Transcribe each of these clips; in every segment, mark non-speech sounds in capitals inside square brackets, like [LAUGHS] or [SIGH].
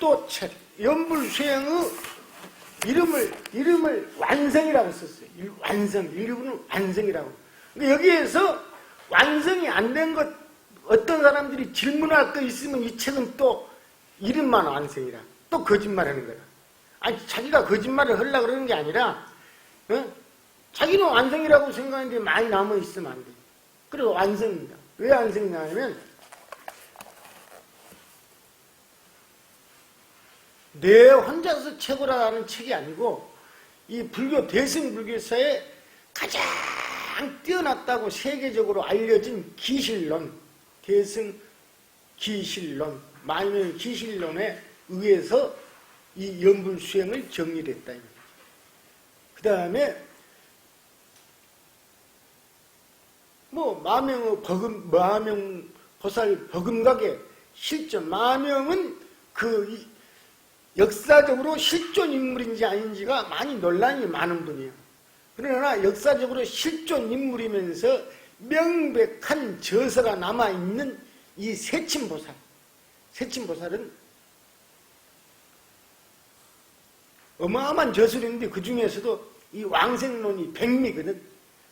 또 책, 연불수행의 이름을, 이름을 완성이라고 썼어요. 일- 완성, 이름은 완성이라고. 그러니까 여기에서 완성이 안 된 것, 어떤 사람들이 질문할 거 있으면 이 책은 또 이름만 완성이라. 또 거짓말 하는 거야. 아니, 자기가 거짓말을 하려고 그러는 게 아니라, 어? 자기는 완성이라고 생각하는데 많이 남아 있으면 안 돼. 그리고 완성입니다. 왜 완성이냐 하면, 내 혼자서 최고라 하는 책이 아니고 이 불교 대승 불교사에 가장 뛰어났다고 세계적으로 알려진 기실론 대승 기실론 만일 기실론에 의해서 이 연불 수행을 정리를 했다. 그 다음에 뭐 마명의 버금 마명 보살 버금각의 실존 마명은 그 이- 역사적으로 실존 인물인지 아닌지가 많이 논란이 많은 분이에요. 그러나 역사적으로 실존 인물이면서 명백한 저서가 남아있는 이 세친보살. 세친보살은 어마어마한 저술인데 그 중에서도 이 왕생론이 백미거든.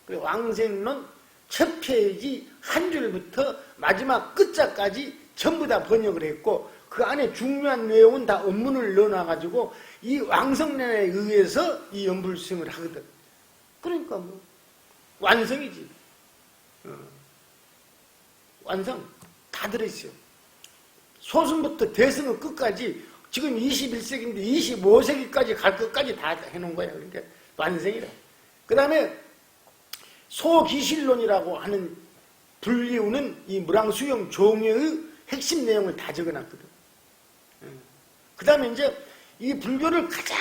그 왕생론 첫 페이지 한 줄부터 마지막 끝자까지 전부 다 번역을 했고 그 안에 중요한 내용은 다 원문을 넣어놔가지고 이 왕성론에 의해서 이 연불수행을 하거든. 그러니까 뭐 완성이지. 어. 완성 다 들어있어요. 소승부터 대승의 끝까지 지금 21세기인데 25세기까지 갈 것까지 다 해놓은 거예요. 그러니까 완성이라. 그 다음에 소기실론이라고 하는 불리우는 이 무랑수용 종의 핵심 내용을 다 적어놨거든. 그 다음에 이제 이 불교를 가장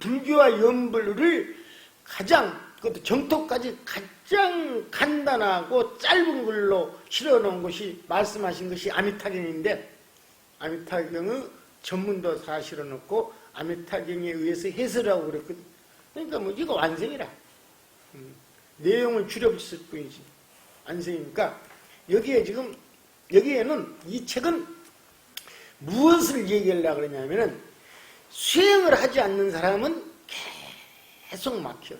불교와 연불을 가장 그것도 정토까지 가장 간단하고 짧은 글로 실어놓은 것이 말씀하신 것이 아미타경인데 아미타경의 전문도 다 실어놓고 아미타경에 의해서 해설하고 그랬거든. 그러니까 뭐 이거 완성이라. 음, 내용을 줄여봤을 뿐이지. 완성이니까 여기에 지금 여기에는 이 책은 무엇을 얘기하려고 그러냐면은 수행을 하지 않는 사람은 계속 막혀.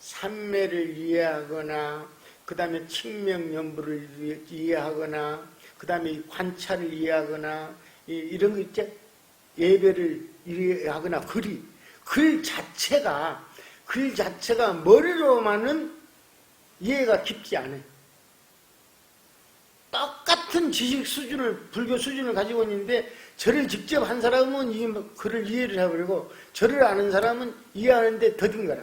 삼매를 이해하거나, 그 다음에 칭명연부를 이해하거나, 그 다음에 관찰을 이해하거나, 이- 이런 거 있지? 예배를 이해하거나, 글이. 글 자체가, 글 자체가 머리로만은 이해가 깊지 않아. 똑같 은 지식 수준을, 불교 수준을 가지고 있는데, 절을 직접 한 사람은 이 글을 이해를 해버리고, 절을 아는 사람은 이해하는데 더딘 거라.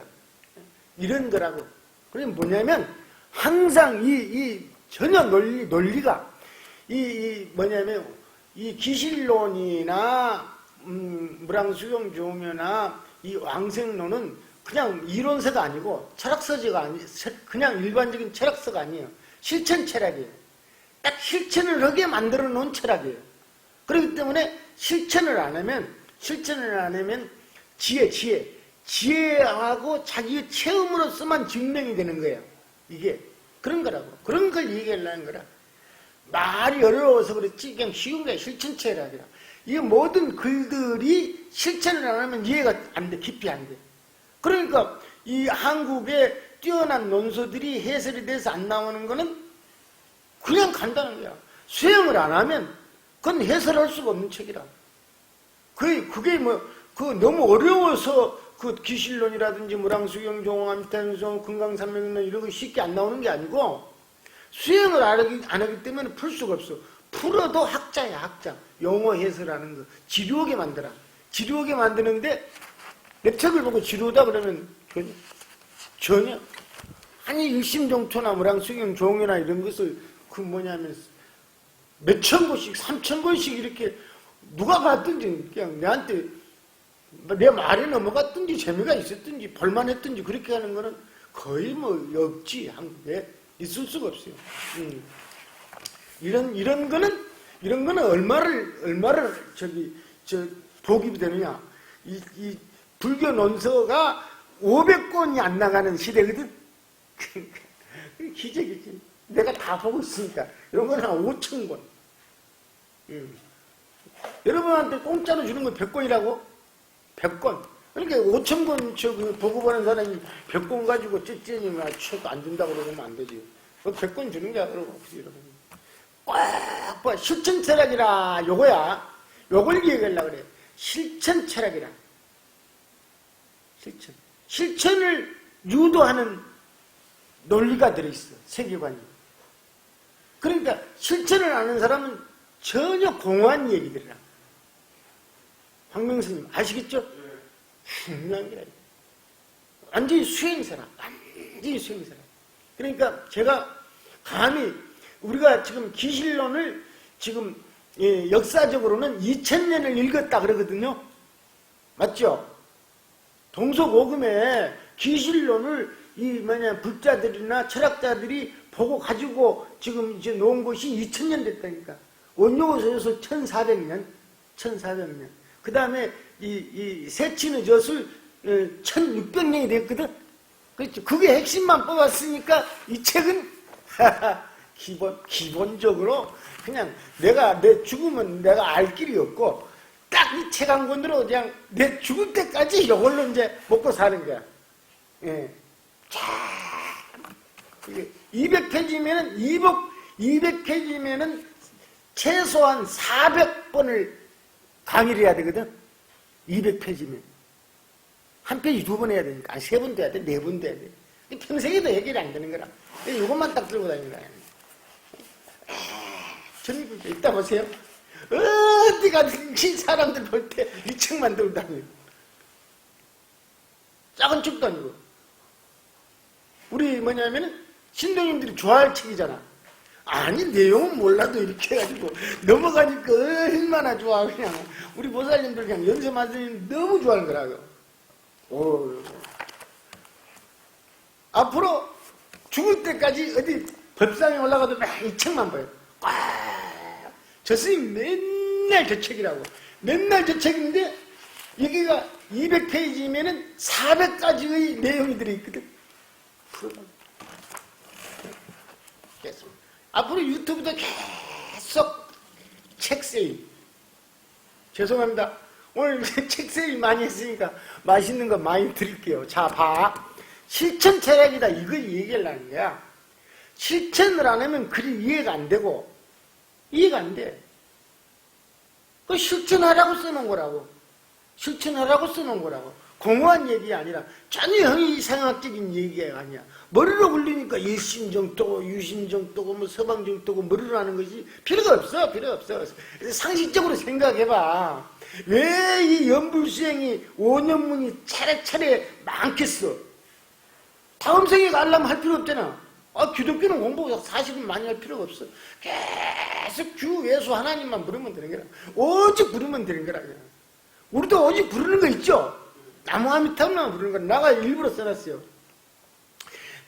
이런 거라고. 그게 뭐냐면, 항상 이, 이 전혀 논리, 논리가, 이, 이 뭐냐면, 이 기실론이나, 음, 무랑수용 조묘나, 이 왕생론은 그냥 이론서가 아니고, 철학서지가 아니, 그냥 일반적인 철학서가 아니에요. 실천 철학이에요. 딱 실천을 하게 만들어 놓은 철학이에요. 그렇기 때문에 실천을 안 하면, 실천을 안 하면 지혜, 지혜. 지혜하고 자기의 체험으로서만 증명이 되는 거예요. 이게. 그런 거라고. 그런 걸 얘기하려는 거라. 말이 어려워서 그렇지, 그냥 쉬운 거야. 실천 철학이라. 이 모든 글들이 실천을 안 하면 이해가 안 돼. 깊이 안 돼. 그러니까 이 한국의 뛰어난 논소들이 해설이 돼서 안 나오는 거는 그냥 간단한 거야. 수행을 안 하면 그건 해설할 수가 없는 책이라. 그게, 그게 뭐, 그 너무 어려워서 그 기실론이라든지 무랑수경, 종암탄성, 금강산맥론 이런 거 쉽게 안 나오는 게 아니고 수행을 안 하기, 안 하기 때문에 풀 수가 없어. 풀어도 학자야, 학자. 용어 해설하는 거. 지루하게 만들어. 지루하게 만드는데 내 책을 보고 지루하다 그러면 전혀. 아니, 일심종토나 무랑수경, 종이나 이런 것을 그 뭐냐면 몇천 번씩, 삼천 번씩 이렇게 누가 봤든지 그냥 내한테 내 말에 넘어갔든지 재미가 있었든지 볼만했든지 그렇게 하는 거는 거의 뭐 없지 한국에 있을 수가 없어요. 음. 이런 이런 거는 이런 거는 얼마를 얼마를 저기 저 복이 되느냐 이, 이 불교 논서가 500권이 안 나가는 시대거든. [LAUGHS] 기적이지. 내가 다 보고 있으니까 이런 건 한 5천 권. 음. 여러분한테 공짜로 주는 거 100권이라고? 100권. 그러니까 5천권 저그 보고받는 사람이 100권 가지고 찌찌니 막 최고 안 준다고 그러면 안 되지. 그 100권 주는 게 그러고 여러분. 꽉 봐. 실천 철학이라 요거야. 요걸 얘기하려고 그래. 실천 철학이라. 실천. 실천을 유도하는 논리가 들어있어. 세계관이. 그러니까 실천을 아는 사람은 전혀 공허한 얘기들이라. 황명수님 아시겠죠? 중요한 게 아니에요. 완전히 수행사라. 완전히 수행사라. 그러니까 제가 감히 우리가 지금 기실론을 지금 예, 역사적으로는 2000년을 읽었다 그러거든요. 맞죠? 동서고금에 기실론을 이 뭐냐 불자들이나 철학자들이 보고 가지고 지금 이제 놓은 것이 2000년 됐다니까. 원효서에서 1400년, 1400년. 그 다음에 이, 이 세친의 젖을 1600년이 됐거든. 그렇죠. 그게 핵심만 뽑았으니까 이 책은 [LAUGHS] 기본 기본적으로 그냥 내가 내 죽으면 내가 알 길이 없고 딱 이 책 한 권으로 그냥 내 죽을 때까지 이걸로 이제 먹고 사는 거야. 예. 자, 200페이지면은 200 200페이지면은 최소한 400번을 강의를 해야 되거든. 200페이지면. 한 페이지 두 번 해야 되니까. 아니, 세 번도 해야 돼, 네 번도 해야 돼. 평생에도 해결이 안 되는 거라. 이것만 딱 들고 다니는 거야. 저는 이따 보세요. 어디 가든지 사람들 볼 때 이 책만 들고 다니고. 작은 책도 아니고. 우리 뭐냐면은 신도님들이 좋아할 책이잖아. 아니 내용은 몰라도 이렇게 해가지고 넘어가니까 얼마나 좋아 그냥 우리 보살님들 그냥 연세마들님 너무 좋아하는 거라고. 오. 앞으로 죽을 때까지 어디 법상에 올라가도 막이 책만 봐요. 꽉. 저 스님 맨날 저 책이라고. 맨날 저 책인데 여기가 200페이지면은 400가지의 내용이 들어있거든. 계속. 앞으로 유튜브도 계속 책 세일. 죄송합니다. 오늘 [LAUGHS] 책 세일 많이 했으니까 맛있는 거 많이 드릴게요. 자, 봐. 실천 철학이다. 이걸 얘기하려는 거야. 실천을 안 하면 글이 이해가 안 되고, 이해가 안 돼. 그 실천하라고 써놓은 거라고. 실천하라고 써놓은 거라고. 공허한 얘기 아니라 전혀 형이상학적인 얘기가 아니야. 머리로 굴리니까 일심정토고 유심정토고 뭐 서방정토고 머리로 하는 것이 필요가 없어. 필요 없어. 상식적으로 생각해봐. 왜 이 연불수행이 5년문이 차례차례 많겠어? 다음 생에 가려면 할 필요 없잖아. 아, 기독교는 공부 사실은 많이 할 필요가 없어. 계속 주 예수 하나님만 부르면 되는 거라. 오직 부르면 되는 거라. 그냥. 우리도 오직 부르는 거 있죠? 나무 아미타불만 부르는 거 나가 일부러 써놨어요.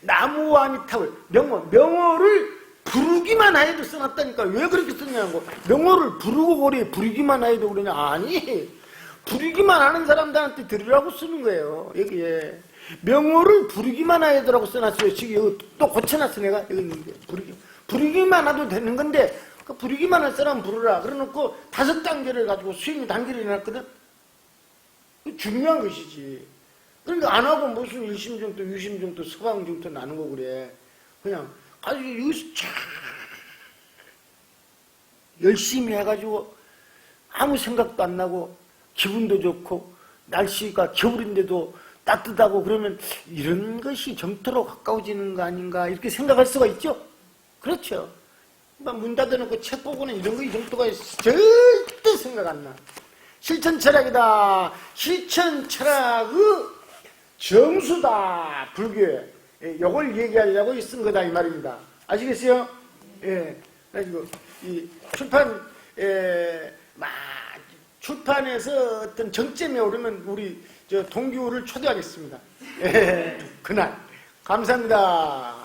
나무아미타불 명호 명호를 부르기만 해도 써놨다니까. 왜 그렇게 썼냐고. 명호를 부르고 고리 부르기만 해도 그러냐. 아니 부르기만 하는 사람들한테 들으라고 쓰는 거예요. 여기에. 명호를 부르기만 하더라고 써놨어요. 지금 또 고쳐놨어 내가. 여기 있는데. 부르기 부르기만 해도 되는 건데 그 부르기만 할 사람 부르라. 그래놓고 다섯 단계를 가지고 수행이 단계를 해놨거든. 중요한 것이지. 그러니까 안 하고 무슨 일심정도, 유심정도, 서방정도 나누고 그래. 그냥 가지고 여기서 쫙 열심히 해가지고 아무 생각도 안 나고 기분도 좋고 날씨가 겨울인데도 따뜻하고 그러면 이런 것이 정토로 가까워지는 거 아닌가 이렇게 생각할 수가 있죠. 그렇죠. 문 닫아놓고 책 보고는 이런 거이 정도가 절대 생각 안 나. 실천 철학이다. 실천 철학의 정수다. 불교에. 예, 요걸 얘기하려고 쓴 거다. 이 말입니다. 아시겠어요? 예. 그래가지고, 이 출판, 에, 막, 출판에서 어떤 정점에 오르면 우리 저 동규를 초대하겠습니다. 예. 그날. 감사합니다.